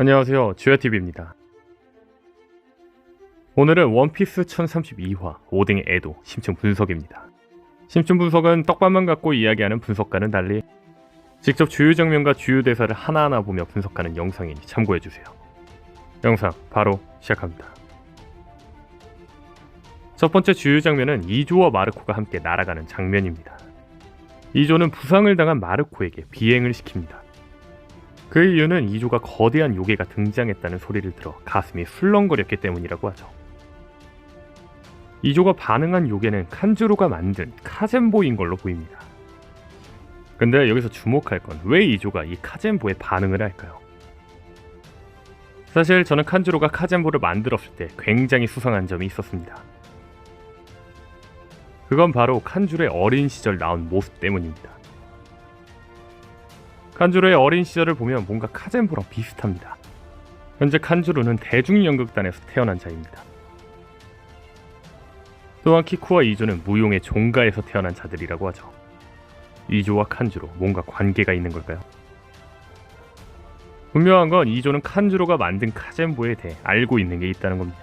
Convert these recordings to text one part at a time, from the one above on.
안녕하세요. 주야TV입니다. 오늘은 원피스 1032화 오뎅의 애도 심층 분석입니다. 심층 분석은 떡밥만 갖고 이야기하는 분석과는 달리 직접 주요 장면과 주요 대사를 하나하나 보며 분석하는 영상이니 참고해주세요. 영상 바로 시작합니다. 첫 번째 주요 장면은 이조와 마르코가 함께 날아가는 장면입니다. 이조는 부상을 당한 마르코에게 비행을 시킵니다. 그 이유는 이조가 거대한 요괴가 등장했다는 소리를 들어 가슴이 술렁거렸기 때문이라고 하죠. 이조가 반응한 요괴는 칸주로가 만든 카젠보인 걸로 보입니다. 근데 여기서 주목할 건 왜 이조가 이 카젠보에 반응을 할까요? 사실 저는 칸주로가 카젠보를 만들었을 때 굉장히 수상한 점이 있었습니다. 그건 바로 칸주로의 어린 시절 나온 모습 때문입니다. 칸주로의 어린 시절을 보면 뭔가 카젠보랑 비슷합니다. 현재 칸주로는 대중연극단에서 태어난 자입니다. 또한 키쿠와 이조는 무용의 종가에서 태어난 자들이라고 하죠. 이조와 칸주로 뭔가 관계가 있는 걸까요? 분명한 건 이조는 칸주로가 만든 카젠보에 대해 알고 있는 게 있다는 겁니다.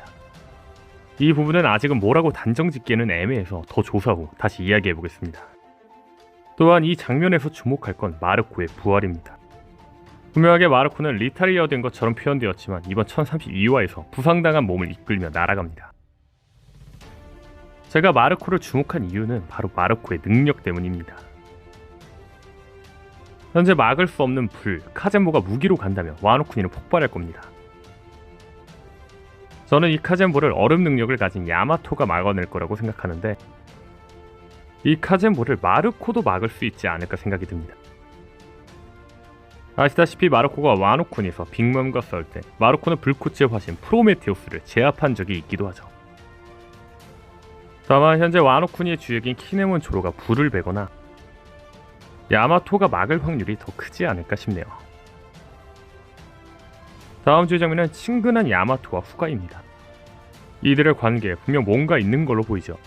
이 부분은 아직은 뭐라고 단정 짓기는 애매해서 더 조사 후 다시 이야기해 보겠습니다. 또한 이 장면에서 주목할 건 마르코의 부활입니다. 분명하게 마르코는 리타리어 된 것처럼 표현되었지만 이번 1032화에서 부상당한 몸을 이끌며 날아갑니다. 제가 마르코를 주목한 이유는 바로 마르코의 능력 때문입니다. 현재 막을 수 없는 불, 카젠보가 무기로 간다면 와노쿠니는 폭발할 겁니다. 저는 이 카젠보를 얼음 능력을 가진 야마토가 막아낼 거라고 생각하는데 이 카젠보를 마르코도 막을 수 있지 않을까 생각이 듭니다. 아시다시피 마르코가 와노쿤에서 빅맘과 싸울 때 마르코는 불꽃의 화신 프로메테우스를 제압한 적이 있기도 하죠. 다만 현재 와노쿤의 주역인 키네몬 조로가 불을 베거나 야마토가 막을 확률이 더 크지 않을까 싶네요. 다음 주의 장면은 친근한 야마토와 후가입니다. 이들의 관계에 분명 뭔가 있는 걸로 보이죠.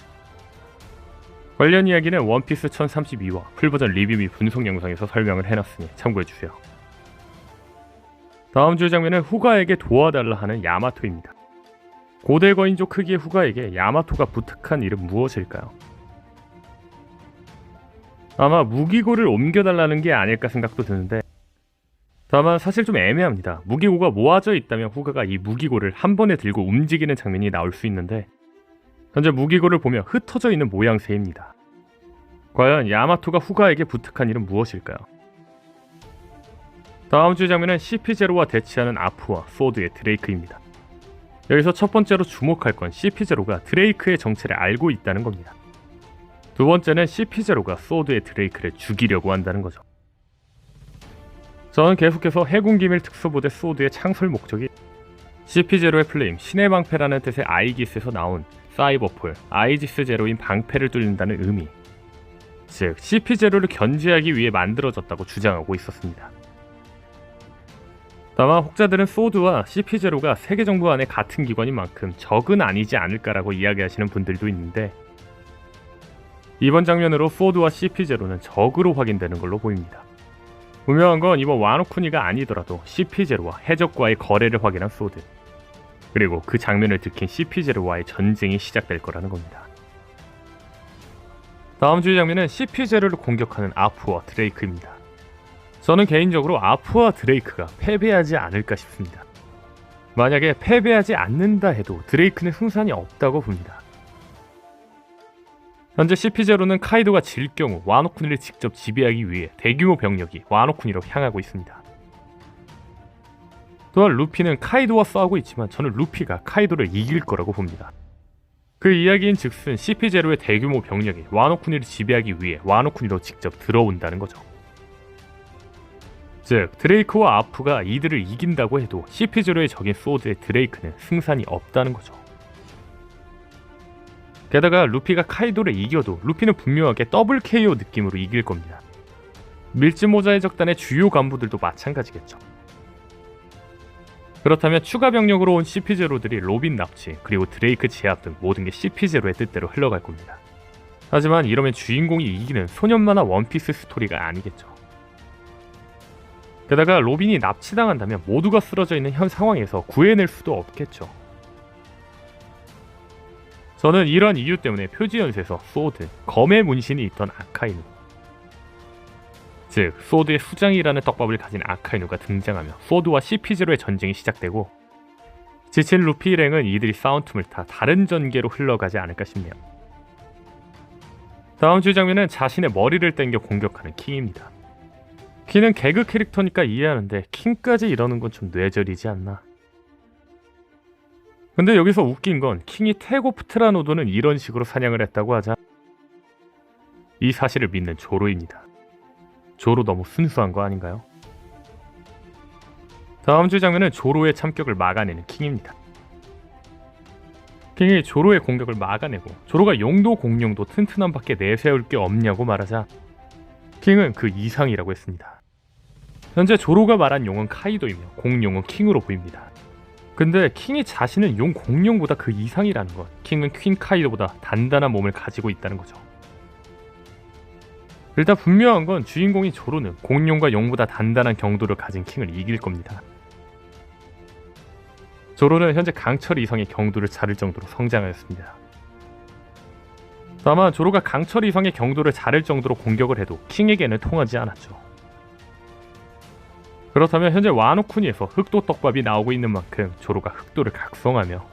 관련 이야기는 원피스 1032화 풀버전 리뷰 및 분석 영상에서 설명을 해놨으니 참고해주세요. 다음 주의 장면은 후가에게 도와달라 하는 야마토입니다. 고대 거인족 크기의 후가에게 야마토가 부탁한 일은 무엇일까요? 아마 무기고를 옮겨달라는 게 아닐까 생각도 드는데 다만 사실 좀 애매합니다. 무기고가 모아져 있다면 후가가 이 무기고를 한 번에 들고 움직이는 장면이 나올 수 있는데 현재 무기고를 보면 흩어져 있는 모양새입니다. 과연 야마토가 후가에게 부탁한 일은 무엇일까요? 다음 주 장면은 CP0와 대치하는 아프와 소드의 드레이크입니다. 여기서 첫 번째로 주목할 건 CP0가 드레이크의 정체를 알고 있다는 겁니다. 두 번째는 CP0가 소드의 드레이크를 죽이려고 한다는 거죠. 저는 계속해서 해군 기밀 특수부대 소드의 창설 목적이 CP0의 플레임 신의 방패라는 뜻의 아이기스에서 나온 사이버폴 아이지스 제로인 방패를 뚫는다는 의미 즉 CP0를 견제하기 위해 만들어졌다고 주장하고 있었습니다. 다만 혹자들은 소드와 CP0가 세계 정부 안에 같은 기관인 만큼 적은 아니지 않을까라고 이야기하시는 분들도 있는데 이번 장면으로 소드와 CP0는 적으로 확인되는 걸로 보입니다. 분명한 건 이번 와노쿠니가 아니더라도 CP0와 해적과의 거래를 확인한 소드 그리고 그 장면을 들킨 CP0와의 전쟁이 시작될 거라는 겁니다. 다음 주의 장면은 CP0를 공격하는 아프와 드레이크입니다. 저는 개인적으로 아프와 드레이크가 패배하지 않을까 싶습니다. 만약에 패배하지 않는다 해도 드레이크는 승산이 없다고 봅니다. 현재 CP0는 카이도가 질 경우 와노쿠니를 직접 지배하기 위해 대규모 병력이 와노쿠니로 향하고 있습니다. 또한 루피는 카이도와 싸우고 있지만 저는 루피가 카이도를 이길 거라고 봅니다. 그 이야기인 즉슨 CP0의 대규모 병력이 와노쿠니를 지배하기 위해 와노쿠니로 직접 들어온다는 거죠. 즉 드레이크와 아프가 이들을 이긴다고 해도 CP0의 적인 소드의 드레이크는 승산이 없다는 거죠. 게다가 루피가 카이도를 이겨도 루피는 분명하게 더블 KO 느낌으로 이길 겁니다. 밀짚모자의 적단의 주요 간부들도 마찬가지겠죠. 그렇다면 추가 병력으로 온 CP0들이 로빈 납치 그리고 드레이크 제압 등 모든 게 CP0의 뜻대로 흘러갈 겁니다. 하지만 이러면 주인공이 이기는 소년 만화 원피스 스토리가 아니겠죠. 게다가 로빈이 납치당한다면 모두가 쓰러져 있는 현 상황에서 구해낼 수도 없겠죠. 저는 이런 이유 때문에 표지연수에서 소드, 검의 문신이 있던 아카이누 즉 소드의 수장이라는 떡밥을 가진 아카이누가 등장하며 소드와 CP0의 전쟁이 시작되고 지친 루피 일행은 이들이 싸운 틈을 타 다른 전개로 흘러가지 않을까 싶네요. 다음 주 장면은 자신의 머리를 땡겨 공격하는 킹입니다. 킹은 개그 캐릭터니까 이해하는데 킹까지 이러는 건 좀 뇌절이지 않나. 근데 여기서 웃긴 건 킹이 태고 프트라노도는 이런 식으로 사냥을 했다고 하자 이 사실을 믿는 조로입니다. 조로 너무 순수한 거 아닌가요? 다음 주 장면은 조로의 참격을 막아내는 킹입니다. 킹이 조로의 공격을 막아내고 조로가 용도 공룡도 튼튼한 밖에 내세울 게 없냐고 말하자 킹은 그 이상이라고 했습니다. 현재 조로가 말한 용은 카이도이며 공룡은 킹으로 보입니다. 근데 킹이 자신은 용 공룡보다 그 이상이라는 것 킹은 퀸 카이도보다 단단한 몸을 가지고 있다는 거죠. 일단 분명한 건 주인공인 조로는 공룡과 용보다 단단한 경도를 가진 킹을 이길 겁니다. 조로는 현재 강철 이상의 경도를 자를 정도로 성장하였습니다. 다만 조로가 강철 이상의 경도를 자를 정도로 공격을 해도 킹에게는 통하지 않았죠. 그렇다면 현재 와노쿠니에서 흑도 떡밥이 나오고 있는 만큼 조로가 흑도를 각성하며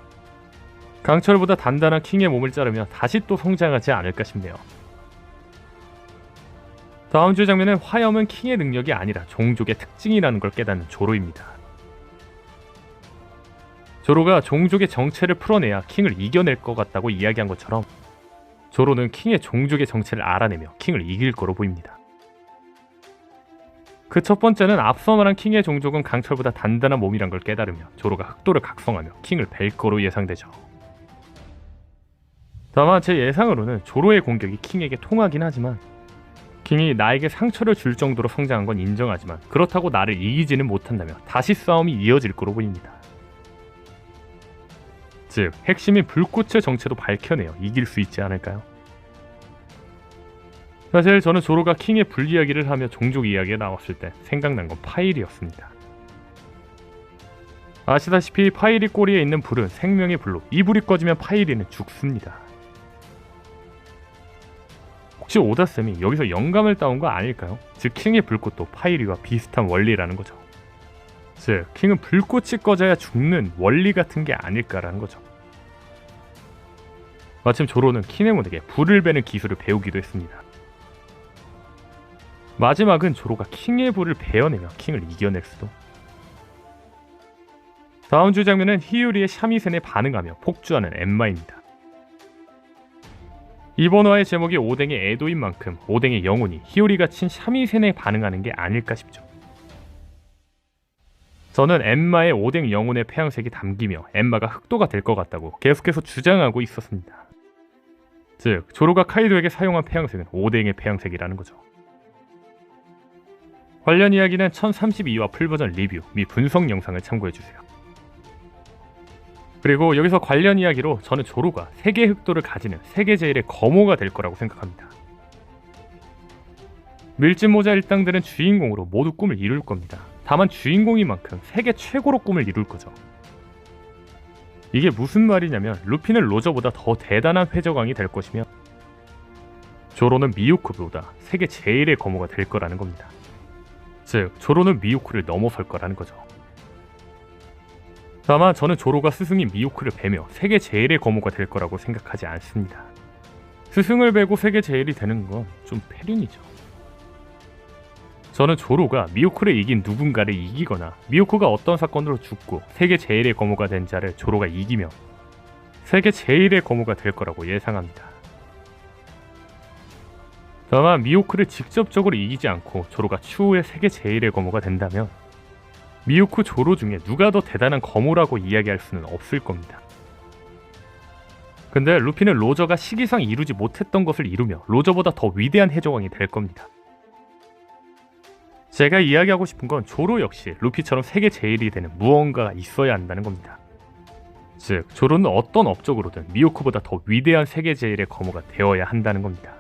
강철보다 단단한 킹의 몸을 자르며 다시 또 성장하지 않을까 싶네요. 다음 주 장면은 화염은 킹의 능력이 아니라 종족의 특징이라는 걸 깨닫는 조로입니다. 조로가 종족의 정체를 풀어내야 킹을 이겨낼 것 같다고 이야기한 것처럼 조로는 킹의 종족의 정체를 알아내며 킹을 이길 거로 보입니다. 그 첫 번째는 앞서 말한 킹의 종족은 강철보다 단단한 몸이란 걸 깨달으며 조로가 흑도를 각성하며 킹을 벨 거로 예상되죠. 다만 제 예상으로는 조로의 공격이 킹에게 통하긴 하지만 킹이 나에게 상처를 줄 정도로 성장한 건 인정하지만 그렇다고 나를 이기지는 못한다며 다시 싸움이 이어질 거로 보입니다. 즉 핵심인 불꽃의 정체도 밝혀내어 이길 수 있지 않을까요? 사실 저는 조로가 킹의 불 이야기를 하며 종족 이야기가 나왔을 때 생각난 건 파일이었습니다. 아시다시피 파일이 꼬리에 있는 불은 생명의 불로 이 불이 꺼지면 파일이는 죽습니다. 혹시 오다쌤이 여기서 영감을 따온 거 아닐까요? 즉 킹의 불꽃도 파이리와 비슷한 원리라는 거죠. 즉 킹은 불꽃이 꺼져야 죽는 원리 같은 게 아닐까라는 거죠. 마침 조로는 키네몬에게 불을 베는 기술을 배우기도 했습니다. 마지막은 조로가 킹의 불을 베어내며 킹을 이겨낼 수도. 다음 주 장면은 히유리의 샤미센에 반응하며 폭주하는 엠마입니다. 이번 화의 제목이 오뎅의 애도인 만큼 오뎅의 영혼이 히요리가 친 샤미센에 반응하는 게 아닐까 싶죠. 저는 엠마의 오뎅 영혼의 폐양색이 담기며 엠마가 흑도가 될 것 같다고 계속해서 주장하고 있었습니다. 즉 조로가 카이도에게 사용한 폐양색은 오뎅의 폐양색이라는 거죠. 관련 이야기는 1032화 풀버전 리뷰 및 분석 영상을 참고해주세요. 그리고 여기서 관련 이야기로 저는 조로가 세계 흑도를 가지는 세계 제일의 거모가 될 거라고 생각합니다. 밀짚 모자 일당들은 주인공으로 모두 꿈을 이룰 겁니다. 다만 주인공인 만큼 세계 최고로 꿈을 이룰 거죠. 이게 무슨 말이냐면 루피는 로저보다 더 대단한 회적왕이 될 것이며 조로는 미유쿠보다 세계 제일의 거모가 될 거라는 겁니다. 즉 조로는 미유쿠를 넘어설 거라는 거죠. 다만 저는 조로가 스승인 미호크를 베며 세계 제일의 거모가 될 거라고 생각하지 않습니다. 스승을 베고 세계 제일이 되는 건 좀 패륜이죠. 저는 조로가 미호크를 이긴 누군가를 이기거나 미호크가 어떤 사건으로 죽고 세계 제일의 거모가 된 자를 조로가 이기며 세계 제일의 거모가 될 거라고 예상합니다. 다만 미호크를 직접적으로 이기지 않고 조로가 추후에 세계 제일의 거모가 된다면 미유쿠 조로 중에 누가 더 대단한 거모라고 이야기할 수는 없을 겁니다. 근데 루피는 로저가 시기상 이루지 못했던 것을 이루며 로저보다 더 위대한 해적왕이 될 겁니다. 제가 이야기하고 싶은 건 조로 역시 루피처럼 세계 제일이 되는 무언가가 있어야 한다는 겁니다. 즉, 조로는 어떤 업적으로든 미오쿠보다 더 위대한 세계 제일의 거모가 되어야 한다는 겁니다.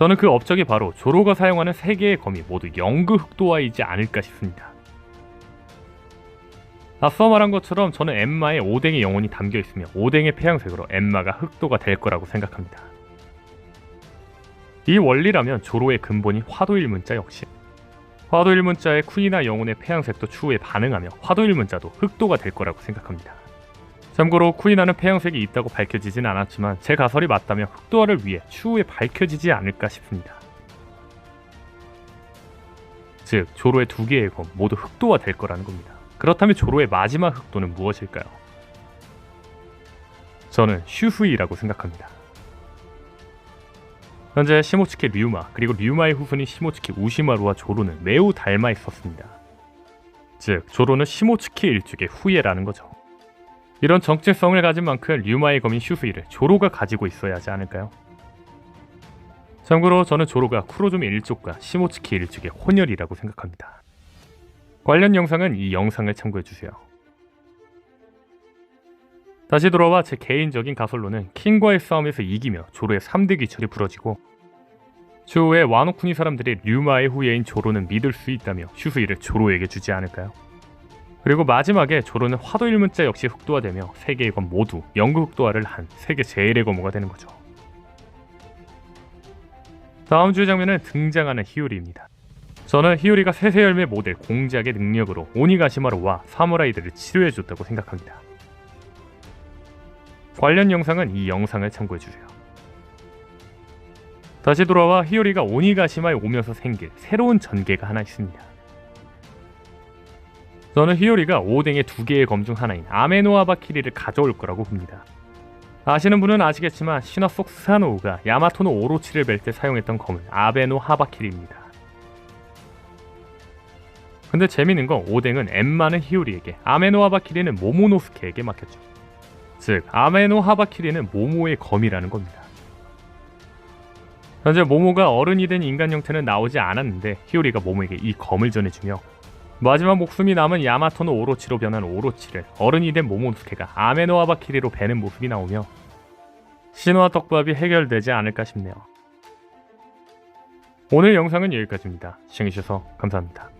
저는 그 업적이 바로 조로가 사용하는 세 개의 검이 모두 영구 흑도화이지 않을까 싶습니다. 앞서 말한 것처럼 저는 엠마의 오뎅의 영혼이 담겨 있으며 오뎅의 폐양색으로 엠마가 흑도가 될 거라고 생각합니다. 이 원리라면 조로의 근본이 화도일 문자 역시 화도일 문자의 쿠이나 영혼의 폐양색도 추후에 반응하며 화도일 문자도 흑도가 될 거라고 생각합니다. 참고로 쿠이나는 폐양색이 있다고 밝혀지진 않았지만 제 가설이 맞다면 흑도화를 위해 추후에 밝혀지지 않을까 싶습니다. 즉 조로의 두 개의 검 모두 흑도화 될 거라는 겁니다. 그렇다면 조로의 마지막 흑도는 무엇일까요? 저는 슈후이라고 생각합니다. 현재 시모츠키 류마 그리고 류마의 후손인 시모츠키 우시마루와 조로는 매우 닮아 있었습니다. 즉 조로는 시모츠키 일족의 후예라는 거죠. 이런 정체성을 가진 만큼 류마의 검인 슈후이를 조로가 가지고 있어야 하지 않을까요? 참고로 저는 조로가 쿠로조미 일족과 시모츠키 일족의 혼혈이라고 생각합니다. 관련 영상은 이 영상을 참고해주세요. 다시 돌아와 제 개인적인 가설로는 킹과의 싸움에서 이기며 조로의 3대 귀철이 부러지고 추후에 와노쿠니 사람들이 류마의 후예인 조로는 믿을 수 있다며 슈수이를 조로에게 주지 않을까요? 그리고 마지막에 조로는 화도 일문자 역시 흑도화되며 세계의 검 모두 영구 흑도화를 한 세계 제일의 검호가 되는 거죠. 다음 주의 장면은 등장하는 히요리입니다. 저는 히요리가 세세열매 모델 공작의 능력으로 오니가시마루와 사무라이들을 치료해줬다고 생각합니다. 관련 영상은 이 영상을 참고해주세요. 다시 돌아와 히요리가 오니가시마에 오면서 생길 새로운 전개가 하나 있습니다. 저는 히요리가 오뎅의 두 개의 검 중 하나인 아메노아바키리를 가져올 거라고 봅니다. 아시는 분은 아시겠지만 신화 속 스사노우가 야마토노 오로치를 뵐 때 사용했던 검은 아베노 하바키리입니다. 근데 재밌는 건 오뎅은 엠마는 히요리에게 아메노 하바키리는 모모노스케에게 맡겼죠. 즉 아메노 하바키리는 모모의 검이라는 겁니다. 현재 모모가 어른이 된 인간 형태는 나오지 않았는데 히요리가 모모에게 이 검을 전해주며 마지막 목숨이 남은 야마토노 오로치로 변한 오로치를 어른이 된 모모노스케가 아메노 하바키리로 베는 모습이 나오며 신화 떡밥이 해결되지 않을까 싶네요. 오늘 영상은 여기까지입니다. 시청해주셔서 감사합니다.